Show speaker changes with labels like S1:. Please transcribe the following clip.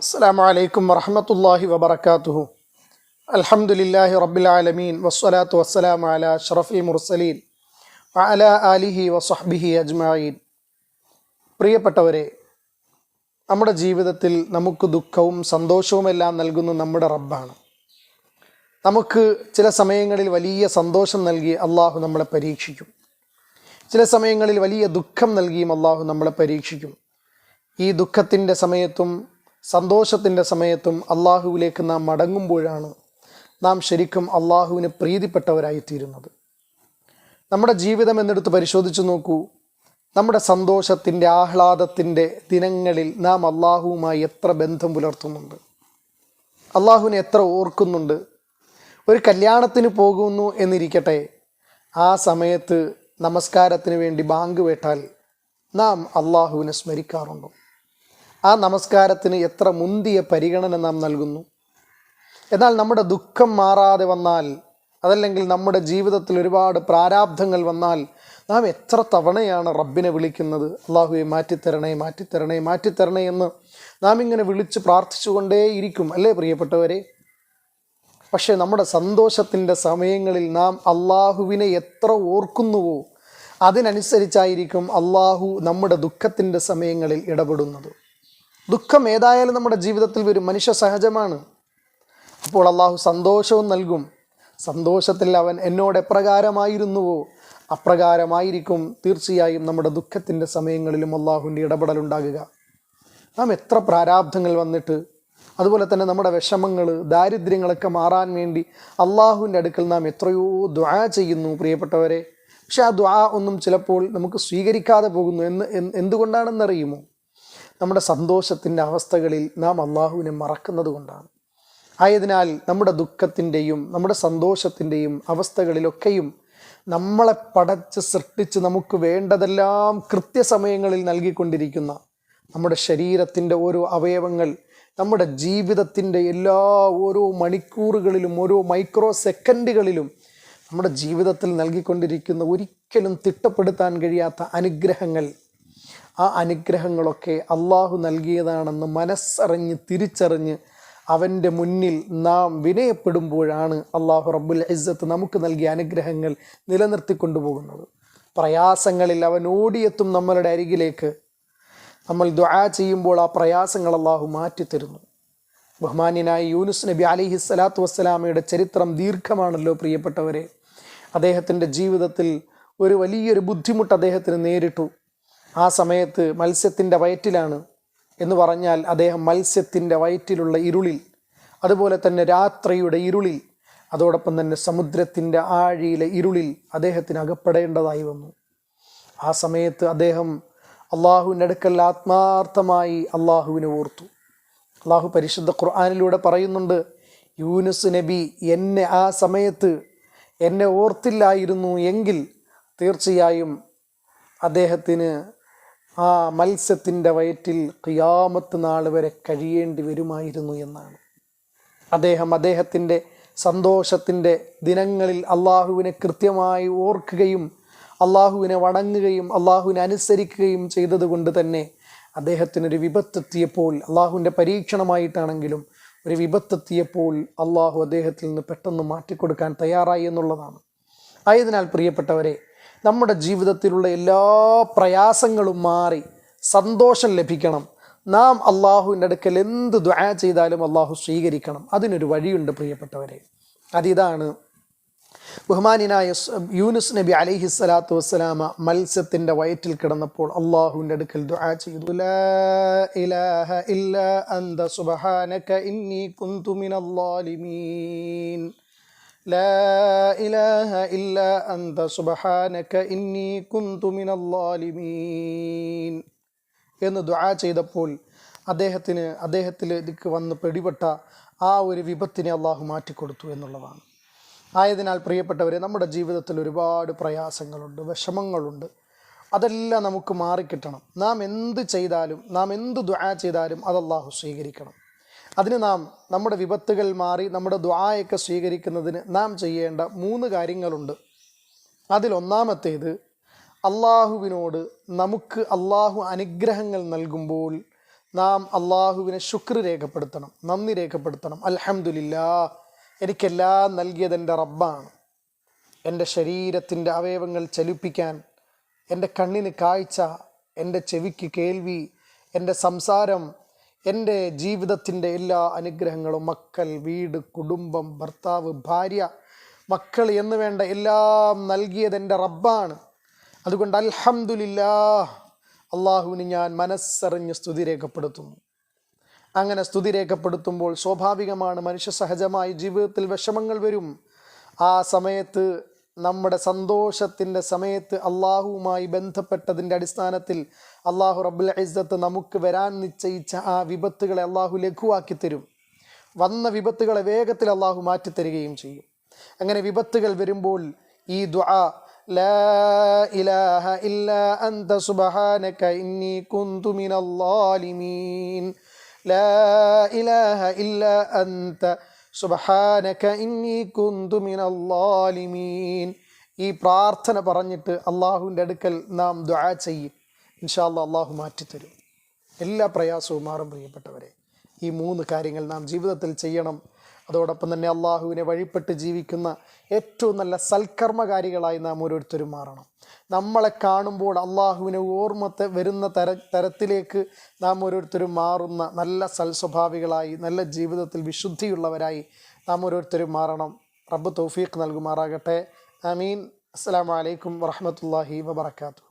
S1: അസ്സാം വലൈക്കും വറഹമത്തല്ലാഹി വബർക്കാത്തുഹു അലഹമുല്ലാഹി റബ്ബിലാലമീൻ വസ്സലാത്തു വസ്സലാം അല ഷറഫി മുർസലീൻ. അല അലിഹി വസ്ഹബിഹി അജ്മായിൻ പ്രിയപ്പെട്ടവരെ നമ്മുടെ ജീവിതത്തിൽ നമുക്ക് ദുഃഖവും സന്തോഷവുമെല്ലാം നൽകുന്ന നമ്മുടെ റബ്ബാണ്. നമുക്ക് ചില സമയങ്ങളിൽ വലിയ സന്തോഷം നൽകി അള്ളാഹു നമ്മളെ പരീക്ഷിക്കും. ചില സമയങ്ങളിൽ വലിയ ദുഃഖം നൽകിയും അള്ളാഹു നമ്മളെ പരീക്ഷിക്കും. ഈ ദുഃഖത്തിന്റെ സമയത്തും സന്തോഷത്തിന്റെ സമയത്തും അള്ളാഹുവിലേക്ക് നാം മടങ്ങുമ്പോഴാണ് നാം ശരിക്കും അള്ളാഹുവിന് പ്രീതിപ്പെട്ടവരായിത്തീരുന്നത്. നമ്മുടെ ജീവിതം എന്നെടുത്ത് പരിശോധിച്ചു നോക്കൂ. നമ്മുടെ സന്തോഷത്തിന്റെ ആഹ്ലാദത്തിന്റെ ദിനങ്ങളിൽ നാം അള്ളാഹുവുമായി എത്ര ബന്ധം പുലർത്തുന്നുണ്ട്. അള്ളാഹുവിനെ എത്ര ഓർക്കുന്നുണ്ട്. ഒരു കല്യാണത്തിന് പോകുന്നു എന്നിരിക്കട്ടെ ആ സമയത്ത് നമസ്കാരത്തിന് വേണ്ടി ബാങ്ക് വേട്ടാൽ നാം അള്ളാഹുവിനെ സ്മരിക്കാറുണ്ടോ? ആ നമസ്കാരത്തിന് എത്ര മുന്തിയ പരിഗണന നാം നൽകുന്നു? എന്നാൽ നമ്മുടെ ദുഃഖം മാറാതെ വന്നാൽ അതല്ലെങ്കിൽ നമ്മുടെ ജീവിതത്തിൽ ഒരുപാട് പ്രാരാബ്ധങ്ങൾ വന്നാൽ നാം എത്ര തവണയാണ് റബ്ബിനെ വിളിക്കുന്നത്? അള്ളാഹുവെ മാറ്റിത്തരണേ മാറ്റിത്തരണേ മാറ്റിത്തരണേ എന്ന് നാം ഇങ്ങനെ വിളിച്ച് പ്രാർത്ഥിച്ചുകൊണ്ടേയിരിക്കും അല്ലേ പ്രിയപ്പെട്ടവരെ? പക്ഷേ നമ്മുടെ സന്തോഷത്തിന്റെ സമയങ്ങളിൽ നാം അള്ളാഹുവിനെ എത്ര ഓർക്കുന്നുവോ അതിനനുസരിച്ചായിരിക്കും അള്ളാഹു നമ്മുടെ ദുഃഖത്തിന്റെ സമയങ്ങളിൽ ഇടപെടുന്നത്. ദുഃഖം ഏതായാലും നമ്മുടെ ജീവിതത്തിൽ വരും. മനുഷ്യ സഹജമാണ്. അപ്പോൾ അള്ളാഹു സന്തോഷവും നൽകും. സന്തോഷത്തിൽ അവൻ എന്നോട് എപ്രകാരമായിരുന്നുവോ അപ്രകാരമായിരിക്കും തീർച്ചയായും നമ്മുടെ ദുഃഖത്തിന്റെ സമയങ്ങളിലും അള്ളാഹുവിന്റെ ഇടപെടലുണ്ടാകുക നാം എത്ര പ്രാരാബ്ധങ്ങൾ വന്നിട്ട് അതുപോലെ തന്നെ നമ്മുടെ വിഷമങ്ങൾ ദാരിദ്ര്യങ്ങളൊക്കെ മാറാൻ വേണ്ടി അള്ളാഹുവിന്റെ അടുക്കൽ നാം എത്രയോ ദ്വാ ചെയ്യുന്നു പ്രിയപ്പെട്ടവരെ. പക്ഷെ ആ ദ്വാ ഒന്നും ചിലപ്പോൾ നമുക്ക് സ്വീകരിക്കാതെ പോകുന്നു. എന്ന് എന്ത് എന്തുകൊണ്ടാണെന്നറിയുമോ? നമ്മുടെ സന്തോഷത്തിന്റെ അവസ്ഥകളിൽ നാം അള്ളാഹുവിനെ മറക്കുന്നത് കൊണ്ടാണ്. ആയതിനാൽ നമ്മുടെ ദുഃഖത്തിന്റെയും നമ്മുടെ സന്തോഷത്തിന്റെയും അവസ്ഥകളിലൊക്കെയും നമ്മളെ പടച്ച് സൃഷ്ടിച്ച് നമുക്ക് വേണ്ടതെല്ലാം കൃത്യസമയങ്ങളിൽ നൽകിക്കൊണ്ടിരിക്കുന്ന നമ്മുടെ ശരീരത്തിന്റെ ഓരോ അവയവങ്ങൾ നമ്മുടെ ജീവിതത്തിന്റെ എല്ലാ ഓരോ മണിക്കൂറുകളിലും ഓരോ മൈക്രോ സെക്കൻഡുകളിലും നമ്മുടെ ജീവിതത്തിൽ നൽകിക്കൊണ്ടിരിക്കുന്ന ഒരിക്കലും തിട്ടപ്പെടുത്താൻ കഴിയാത്ത അനുഗ്രഹങ്ങൾ ആ അനുഗ്രഹങ്ങളൊക്കെ അള്ളാഹു നൽകിയതാണെന്ന് മനസ്സറിഞ്ഞ് തിരിച്ചറിഞ്ഞ് അവന്റെ മുന്നിൽ നാം വിനയപ്പെടുമ്പോഴാണ് അള്ളാഹു റബ്ബുൽ ഇസ്സത്ത് നമുക്ക് നൽകിയ അനുഗ്രഹങ്ങൾ നിലനിർത്തിക്കൊണ്ടു പോകുന്നത് പ്രയാസങ്ങളിൽ അവൻ ഓടിയെത്തും നമ്മളുടെ അരികിലേക്ക്. നമ്മൾ ദുആ ചെയ്യുമ്പോൾ ആ പ്രയാസങ്ങൾ അള്ളാഹു മാറ്റിത്തരുന്നു. ബഹുമാന്യനായ യൂനുസ് നബി അലിഹി സ്വലാത്തു വസ്സലാമയുടെ ചരിത്രം ദീർഘമാണല്ലോ പ്രിയപ്പെട്ടവരെ. അദ്ദേഹത്തിന്റെ ജീവിതത്തിൽ ഒരു വലിയൊരു ബുദ്ധിമുട്ട് അദ്ദേഹത്തിന് നേരിട്ടു. ആ സമയത്ത് മത്സ്യത്തിന്റെ വയറ്റിലാണ് എന്ന് പറഞ്ഞാൽ അദ്ദേഹം മത്സ്യത്തിന്റെ വയറ്റിലുള്ള ഇരുളിൽ അതുപോലെ തന്നെ രാത്രിയുടെ ഇരുളിൽ അതോടൊപ്പം തന്നെ സമുദ്രത്തിന്റെ ആഴിയിലെ ഇരുളിൽ അദ്ദേഹത്തിന് അകപ്പെടേണ്ടതായി വന്നു. ആ സമയത്ത് അദ്ദേഹം അള്ളാഹുവിന്റെ അടുക്കൽ ആത്മാർത്ഥമായി അള്ളാഹുവിനെ ഓർത്തു. അള്ളാഹു പരിശുദ്ധ ഖുർആാനിലൂടെ പറയുന്നുണ്ട് യൂനുസ് നബി എന്നെ ആ സമയത്ത് എന്നെ ഓർത്തില്ലായിരുന്നു എങ്കിൽ തീർച്ചയായും അദ്ദേഹത്തിന് ആ മത്സ്യത്തിന്റെ വയറ്റിൽ ഖിയാമത്ത് നാൾ വരെ കഴിയേണ്ടി വരുമായിരുന്നു എന്നാണ്. അദ്ദേഹം അദ്ദേഹത്തിന്റെ സന്തോഷത്തിന്റെ ദിനങ്ങളിൽ അള്ളാഹുവിനെ കൃത്യമായി ഓർക്കുകയും അള്ളാഹുവിനെ വണങ്ങുകയും അള്ളാഹുവിനെ അനുസരിക്കുകയും ചെയ്തതുകൊണ്ട് തന്നെ അദ്ദേഹത്തിനൊരു വിപത്തെത്തിയപ്പോൾ അള്ളാഹുവിന്റെ പരീക്ഷണമായിട്ടാണെങ്കിലും ഒരു വിപത്തെത്തിയപ്പോൾ അള്ളാഹു അദ്ദേഹത്തിൽ നിന്ന് പെട്ടെന്ന് മാറ്റിക്കൊടുക്കാൻ തയ്യാറായി എന്നുള്ളതാണ്. ആയതിനാൽ പ്രിയപ്പെട്ടവരെ നമ്മുടെ ജീവിതത്തിലുള്ള എല്ലാ പ്രയാസങ്ങളും മാറി സന്തോഷം ലഭിക്കണം. നാം അള്ളാഹുവിന്റെ അടുക്കൽ എന്ത് ദ്വാ ചെയ്താലും അള്ളാഹു സ്വീകരിക്കണം. അതിനൊരു വഴിയുണ്ട് പ്രിയപ്പെട്ടവരെ. അതിതാണ് ബഹുമാനിനായ യൂനുസ് നബി അലൈഹി സ്വലാത്തു വസ്സലാമ മത്സ്യത്തിന്റെ വയറ്റിൽ കിടന്നപ്പോൾ അള്ളാഹുവിന്റെ അടുക്കൽ ദുആ ചെയ്തു. ഇല്ല അന്ത സുബ്ഹാനക ഇന്നി കുന്തു മിനൽ എന്ന് ദുആ ചെയ്തപ്പോൾ അദ്ദേഹത്തിന് അദ്ദേഹത്തിലേക്ക് വന്ന് പിടിപെട്ട ആ ഒരു വിപത്തിനെ അള്ളാഹു മാറ്റിക്കൊടുത്തു എന്നുള്ളതാണ്. ആയതിനാൽ പ്രിയപ്പെട്ടവരെ നമ്മുടെ ജീവിതത്തിൽ ഒരുപാട് പ്രയാസങ്ങളുണ്ട് വിഷമങ്ങളുണ്ട്. അതെല്ലാം നമുക്ക് മാറിക്കിട്ടണം. നാം എന്ത് ചെയ്താലും നാം എന്ത് ദുആ ചെയ്താലും അത് അള്ളാഹു സ്വീകരിക്കണം. അതിന് നാം നമ്മുടെ വിപത്തുകൾ മാറി നമ്മുടെ ദ്വായൊക്കെ സ്വീകരിക്കുന്നതിന് നാം ചെയ്യേണ്ട മൂന്ന് കാര്യങ്ങളുണ്ട്. അതിലൊന്നാമത്തേത് അള്ളാഹുവിനോട് നമുക്ക് അള്ളാഹു അനുഗ്രഹങ്ങൾ നൽകുമ്പോൾ നാം അള്ളാഹുവിനെ ശുക്ർ രേഖപ്പെടുത്തണം നന്ദി രേഖപ്പെടുത്തണം. അൽഹംദുലില്ലാ എനിക്കെല്ലാം നൽകിയത് എന്റെ റബ്ബാണ്. എന്റെ ശരീരത്തിന്റെ അവയവങ്ങൾ ചലിപ്പിക്കാൻ എന്റെ കണ്ണിന് കാഴ്ച എന്റെ ചെവിക്ക് കേൾവി എന്റെ സംസാരം എന്റെ ജീവിതത്തിന്റെ എല്ലാ അനുഗ്രഹങ്ങളും മക്കൾ വീട് കുടുംബം ഭർത്താവ് ഭാര്യ മക്കൾ എന്ന് വേണ്ട എല്ലാം നൽകിയത് എന്റെ റബ്ബാണ്. അതുകൊണ്ട് അൽഹംദുലില്ലാ അള്ളാഹുവിന് ഞാൻ മനസ്സറിഞ്ഞ് സ്തുതി രേഖപ്പെടുത്തുന്നു. അങ്ങനെ സ്തുതി രേഖപ്പെടുത്തുമ്പോൾ സ്വാഭാവികമാണ് മനുഷ്യ സഹജമായി ജീവിതത്തിൽ വിഷമങ്ങൾ വരും. ആ സമയത്ത് നമ്മുടെ സന്തോഷത്തിന്റെ സമയത്ത് അള്ളാഹുവുമായി ബന്ധപ്പെട്ടതിന്റെ അടിസ്ഥാനത്തിൽ അള്ളാഹു റബ്ബുൽ ഇസ്സത്ത് നമുക്ക് വരാൻ നിശ്ചയിച്ച ആ വിപത്തുകളെ അള്ളാഹു ലഘുവാക്കി തരും. വന്ന വിപത്തുകളെ വേഗത്തിൽ അള്ളാഹു മാറ്റിത്തരികയും ചെയ്യും. അങ്ങനെ വിപത്തുകൾ വരുമ്പോൾ ഈ ദുആ ലാ ഇലാഹ ഇല്ല അന്ത സുബ്ഹാനക ഇന്നി കുന്തു മിന ളാലിമീൻ ഈ പ്രാർത്ഥന പറഞ്ഞിട്ട് അള്ളാഹുവിന്റെ അടുക്കൽ നാം ദുആ ചെയ്യും. ഇൻഷാ അല്ലാ അള്ളാഹു മാറ്റിത്തരും. എല്ലാ പ്രയാസവും മാറും പ്രിയപ്പെട്ടവരെ. ഈ മൂന്ന് കാര്യങ്ങൾ നാം ജീവിതത്തിൽ ചെയ്യണം. അതോടൊപ്പം തന്നെ അള്ളാഹുവിനെ വഴിപ്പെട്ട് ജീവിക്കുന്ന ഏറ്റവും നല്ല സൽക്കർമ്മകാരികളായി നാം ഓരോരുത്തരും മാറണം. നമ്മളെ കാണുമ്പോൾ അള്ളാഹുവിനെ ഓർമ്മത്തെ വരുന്ന തര തരത്തിലേക്ക് നാം ഓരോരുത്തരും മാറുന്ന നല്ല സൽസ്വഭാവികളായി നല്ല ജീവിതത്തിൽ വിശുദ്ധിയുള്ളവരായി നാം ഓരോരുത്തരും മാറണം. റബ്ബ് തൗഫീഖ് നൽകുമാറാകട്ടെ. അമീൻ അസ്സാം വലൈക്കും വറഹമത്തല്ലാഹി വബർക്കാത്തു